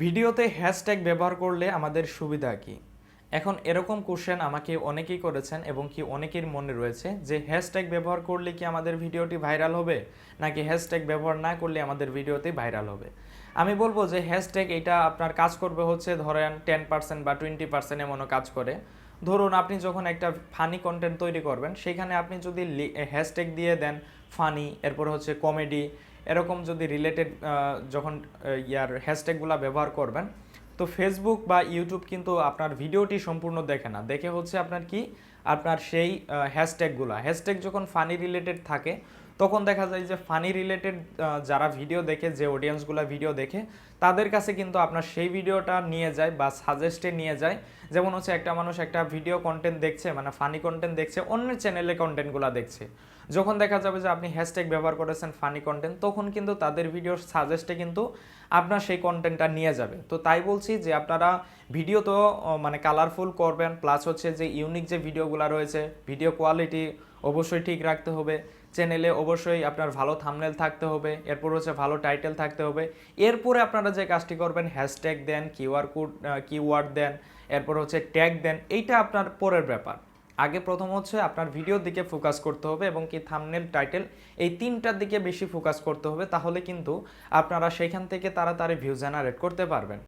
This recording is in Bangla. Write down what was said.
ভিডিওতে হ্যাশট্যাগ ব্যবহার করলে আমাদের সুবিধা কি? এখন এরকম কোশ্চেন আমাকে অনেকেই করেছেন এবং কি অনেকের মনে রয়েছে যে হ্যাশট্যাগ ব্যবহার করলে কি আমাদের ভিডিওটি ভাইরাল হবে? নাকি হ্যাশট্যাগ ব্যবহার না করলে আমাদের ভিডিওতে ভাইরাল হবে? আমি বলব যে হ্যাশট্যাগ এটা আপনার কাজ করবে হচ্ছে ধরেন টেন পার্সেন্ট বা টোয়েন্টি পার্সেন্ট এমনও কাজ করে। ধরুন আপনি যখন একটা ফানি কন্টেন্ট তৈরি করবেন, সেখানে আপনি যদি হ্যাশট্যাগ দিয়ে দেন ফানি এরপর হচ্ছে কমেডি এরকম যদি রিলেটেড যখন ইয়ার হ্যাশট্যাগুলো ব্যবহার করবেন, তো ফেসবুক বা ইউটিউব কিন্তু আপনার ভিডিওটি সম্পূর্ণ দেখে না। দেখে হচ্ছে আপনার কি? আপনার সেই হ্যাশট্যাগুলো হ্যাশট্যাগ যখন ফানি রিলেটেড থাকে তখন দেখা যায় যে ফানি রিলেটেড যারা ভিডিও দেখে, যে অডিয়েন্সগুলো ভিডিও দেখে, তাদের কাছে কিন্তু আপনার সেই ভিডিওটা নিয়ে যায় বা সাজেস্টে নিয়ে যায়। যেমন হচ্ছে একটা মানুষ একটা ভিডিও কন্টেন্ট দেখছে মানে ফানি কন্টেন্ট দেখছে, অন্যের চ্যানেলে কন্টেন্টগুলো দেখছে। যখন দেখা যাবে যে আপনি হ্যাশট্যাগ ব্যবহার করেছেন ফানি কন্টেন্ট তখন কিন্তু তাদের ভিডিওর সাজেস্টে কিন্তু আপনার সেই কন্টেন্টটা নিয়ে যাবে। তো তাই বলছি যে আপনারা ভিডিও তো মানে কালারফুল করবেন প্লাস হচ্ছে যে ইউনিক যে ভিডিওগুলো রয়েছে ভিডিও কোয়ালিটি অবশ্যই ঠিক রাখতে হবে। চ্যানেলে অবশ্যই আপনার ভালো থামনেল থাকতে হবে, এরপর হচ্ছে ভালো টাইটেল থাকতে হবে। এরপরে আপনারা যে কাজটি করবেন হ্যাশট্যাগ দেন কিউআর কোড কিওয়ার্ড দেন, এরপর হচ্ছে ট্যাগ দেন, এইটা আপনার পরের ব্যাপার। আগে প্রথম হচ্ছে আপনার ভিডিওর দিকে ফোকাস করতে হবে এবং কি থামনেল টাইটেল এই তিনটার দিকে বেশি ফোকাস করতে হবে, তাহলে কিন্তু আপনারা সেখান থেকে তাড়াতাড়ি ভিউ জেনারেট করতে পারবেন।